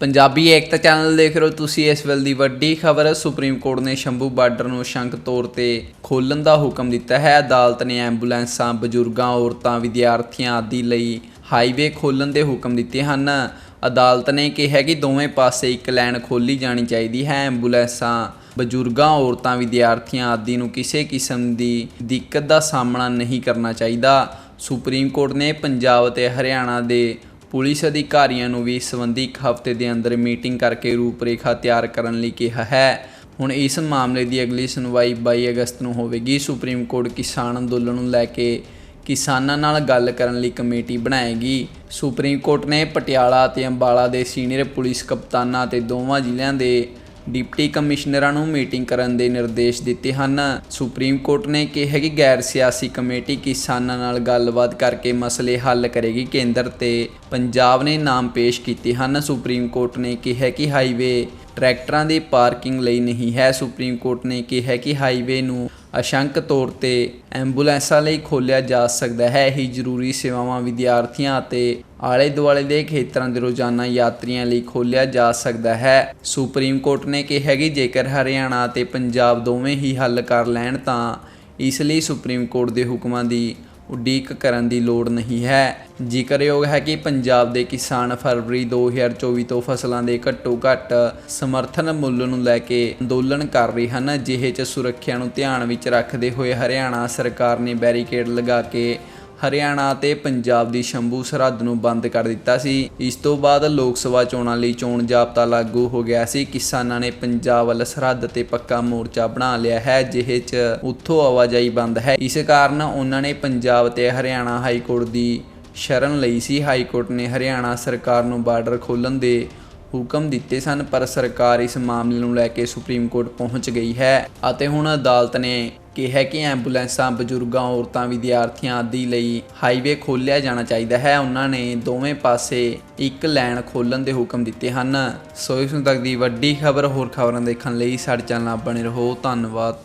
ਪੰਜਾਬੀ ਏਕਤਾ channel ਦੇਖ ਰਹੇ ਹੋ ਤੁਸੀਂ, ਇਸ ਵੇਲੇ ਦੀ ਵੱਡੀ ਖਬਰ, ਸੁਪਰੀਮ ਕੋਰਟ ਨੇ ਸ਼ੰਭੂ ਬਾਰਡਰ ਨੂੰ ਸ਼ੰਕ ਤੌਰ ਤੇ ਖੋਲਣ ਦਾ ਹੁਕਮ ਦਿੱਤਾ ਹੈ। ਅਦਾਲਤ ਨੇ ਐਂਬੂਲੈਂਸਾਂ, ਬਜ਼ੁਰਗਾਂ, ਔਰਤਾਂ, ਵਿਦਿਆਰਥੀਆਂ ਆਦਿ ਲਈ ਹਾਈਵੇ ਖੋਲਣ ਦੇ ਹੁਕਮ ਦਿੱਤੇ ਹਨ। ਅਦਾਲਤ ਨੇ ਕਿਹਾ ਕਿ ਦੋਵੇਂ ਪਾਸੇ ਇੱਕ ਲਾਈਨ ਖੋਲੀ ਜਾਣੀ ਚਾਹੀਦੀ ਹੈ। ਐਂਬੂਲੈਂਸਾਂ, ਬਜ਼ੁਰਗਾਂ, ਔਰਤਾਂ, ਵਿਦਿਆਰਥੀਆਂ ਆਦਿ ਨੂੰ ਕਿਸੇ ਕਿਸਮ ਦੀ ਦਿੱਕਤ ਦਾ ਸਾਹਮਣਾ ਨਹੀਂ ਕਰਨਾ ਚਾਹੀਦਾ। ਸੁਪਰੀਮ ਕੋਰਟ ਨੇ ਪੰਜਾਬ ਅਤੇ ਹਰਿਆਣਾ ਦੇ ਪੁਲਿਸ ਅਧਿਕਾਰੀਆਂ ਨੂੰ ਵੀ ਇਸ ਸੰਬੰਧੀ ਇੱਕ ਹਫ਼ਤੇ ਦੇ ਅੰਦਰ ਮੀਟਿੰਗ ਕਰਕੇ ਰੂਪਰੇਖਾ ਤਿਆਰ ਕਰਨ ਲਈ ਕਿਹਾ ਹੈ। ਹੁਣ ਇਸ ਮਾਮਲੇ ਦੀ ਅਗਲੀ ਸੁਣਵਾਈ 22 ਅਗਸਤ ਨੂੰ ਹੋਵੇਗੀ। ਸੁਪਰੀਮ ਕੋਰਟ ਕਿਸਾਨ ਅੰਦੋਲਨ ਨੂੰ ਲੈ ਕੇ ਕਿਸਾਨਾਂ ਨਾਲ ਗੱਲ ਕਰਨ ਲਈ ਕਮੇਟੀ ਬਣਾਏਗੀ। ਸੁਪਰੀਮ ਕੋਰਟ ਨੇ ਪਟਿਆਲਾ ਅਤੇ ਅੰਬਾਲਾ ਦੇ ਸੀਨੀਅਰ ਪੁਲਿਸ ਕਪਤਾਨਾਂ ਅਤੇ ਦੋਵਾਂ ਜ਼ਿਲ੍ਹਿਆਂ ਦੇ ਡਿਪਟੀ ਕਮਿਸ਼ਨਰਾਂ ਨੂੰ ਮੀਟਿੰਗ ਕਰਨ ਦੇ ਨਿਰਦੇਸ਼ ਦਿੱਤੇ ਹਨ। ਸੁਪਰੀਮ ਕੋਰਟ ਨੇ ਕਿਹਾ ਕਿ ਗੈਰ ਸਿਆਸੀ ਕਮੇਟੀ ਕਿਸਾਨਾਂ ਨਾਲ ਗੱਲਬਾਤ ਕਰਕੇ ਮਸਲੇ ਹੱਲ ਕਰੇਗੀ। ਕੇਂਦਰ ਤੇ ਪੰਜਾਬ ਨੇ ਨਾਮ ਪੇਸ਼ ਕੀਤੇ ਹਨ। ਸੁਪਰੀਮ ਕੋਰਟ ਨੇ ਕਿਹਾ ਕਿ ਹਾਈਵੇ ਟਰੈਕਟਰਾਂ ਦੀ ਪਾਰਕਿੰਗ ਲਈ ਨਹੀਂ ਹੈ। ਸੁਪਰੀਮ ਕੋਰਟ ਨੇ ਕਿਹਾ ਕਿ ਹਾਈਵੇ ਨੂੰ ਅਸ਼ੰਕ ਤੌਰ ਤੇ ਐਂਬੂਲੈਂਸਾਂ ਲਈ ਖੋਲ੍ਹਿਆ ਜਾ ਸਕਦਾ ਹੈ। ਇਹ ਜ਼ਰੂਰੀ ਸੇਵਾਵਾਂ ਵਿਦਿਆਰਥੀਆਂ ਅਤੇ ਆਲੇ ਦੁਆਲੇ ਦੇ ਖੇਤਰਾਂ ਦੇ ਰੋਜ਼ਾਨਾ ਯਾਤਰੀਆਂ ਲਈ ਖੋਲ੍ਹਿਆ ਜਾ ਸਕਦਾ ਹੈ। ਸੁਪਰੀਮ ਕੋਰਟ ਨੇ ਕਿਹਾ ਕਿ ਜੇਕਰ ਹਰਿਆਣਾ ਅਤੇ ਪੰਜਾਬ ਦੋਵੇਂ ਹੀ ਹੱਲ ਕਰ ਲੈਣ ਤਾਂ ਇਸ ਲਈ ਸੁਪਰੀਮ ਕੋਰਟ ਦੇ ਹੁਕਮਾਂ ਦੀ ਉਡੀਕ ਕਰਨ ਦੀ ਲੋੜ ਨਹੀਂ ਹੈ। ਜ਼ਿਕਰਯੋਗ ਹੈ ਕਿ ਪੰਜਾਬ ਦੇ ਕਿਸਾਨ ਫਰਵਰੀ 2024 ਤੋਂ ਫਸਲਾਂ ਦੇ ਘੱਟੋ ਘੱਟ ਸਮਰਥਨ ਮੁੱਲ ਨੂੰ ਲੈ ਕੇ ਅੰਦੋਲਨ ਕਰ ਰਹੇ ਹਨ, ਜਿਹੇ ਚ ਸੁਰੱਖਿਆ ਨੂੰ ਧਿਆਨ ਵਿੱਚ ਰੱਖਦੇ ਹੋਏ ਹਰਿਆਣਾ ਸਰਕਾਰ ਨੇ ਬੈਰੀਕੇਡ ਲਗਾ ਕੇ ਹਰਿਆਣਾ ਤੇ ਪੰਜਾਬ ਦੀ ਸ਼ੰਭੂ ਸਰਹੱਦ ਨੂੰ ਬੰਦ ਕਰ ਦਿੱਤਾ ਸੀ। ਇਸ ਤੋਂ ਬਾਅਦ ਲੋਕ ਸਭਾ ਚੋਣਾਂ ਲਈ ਚੋਣ ਜਾਬਤਾ ਲਾਗੂ ਹੋ ਗਿਆ ਸੀ। ਕਿਸਾਨਾਂ ਨੇ ਪੰਜਾਬ ਵੱਲ ਸਰਹੱਦ ਤੇ ਪੱਕਾ ਮੋਰਚਾ ਬਣਾ ਲਿਆ ਹੈ, ਜਿਹੇ 'ਚ ਉੱਥੋਂ ਆਵਾਜਾਈ ਬੰਦ ਹੈ। ਇਸ ਕਾਰਨ ਉਹਨਾਂ ਨੇ ਪੰਜਾਬ ਤੇ ਹਰਿਆਣਾ ਹਾਈ ਕੋਰਟ ਦੀ ਸ਼ਰਨ ਲਈ ਸੀ। ਹਾਈ ਕੋਰਟ ਨੇ ਹਰਿਆਣਾ ਸਰਕਾਰ ਨੂੰ ਬਾਰਡਰ ਖੋਲ੍ਹਣ ਦੇ ਹੁਕਮ ਦਿੱਤੇ ਸਨ, ਪਰ ਸਰਕਾਰ ਇਸ ਮਾਮਲੇ ਨੂੰ ਲੈ ਕੇ ਸੁਪਰੀਮ ਕੋਰਟ ਪਹੁੰਚ ਗਈ ਹੈ ਅਤੇ ਹੁਣ ਅਦਾਲਤ ਨੇ ਕਿਹਾ ਕਿ ਐਂਬੂਲੈਂਸਾਂ, ਬਜ਼ੁਰਗਾਂ, ਔਰਤਾਂ, ਵਿਦਿਆਰਥੀਆਂ ਆਦਿ ਲਈ ਹਾਈਵੇ ਖੋਲ੍ਹਿਆ ਜਾਣਾ ਚਾਹੀਦਾ ਹੈ। ਉਹਨਾਂ ਨੇ ਦੋਵੇਂ ਪਾਸੇ ਇੱਕ ਲਾਈਨ ਖੋਲ੍ਹਣ ਦੇ ਹੁਕਮ ਦਿੱਤੇ ਹਨ। ਸੋ ਇਸ ਨੂੰ ਤੱਕ ਦੀ ਵੱਡੀ ਖਬਰ ਹੋਰ ਖਬਰਾਂ ਦੇਖਣ ਲਈ ਸਾਡੇ ਚੈਨਲ ਨਾਲ ਬਣੇ ਰਹੋ। ਧੰਨਵਾਦ।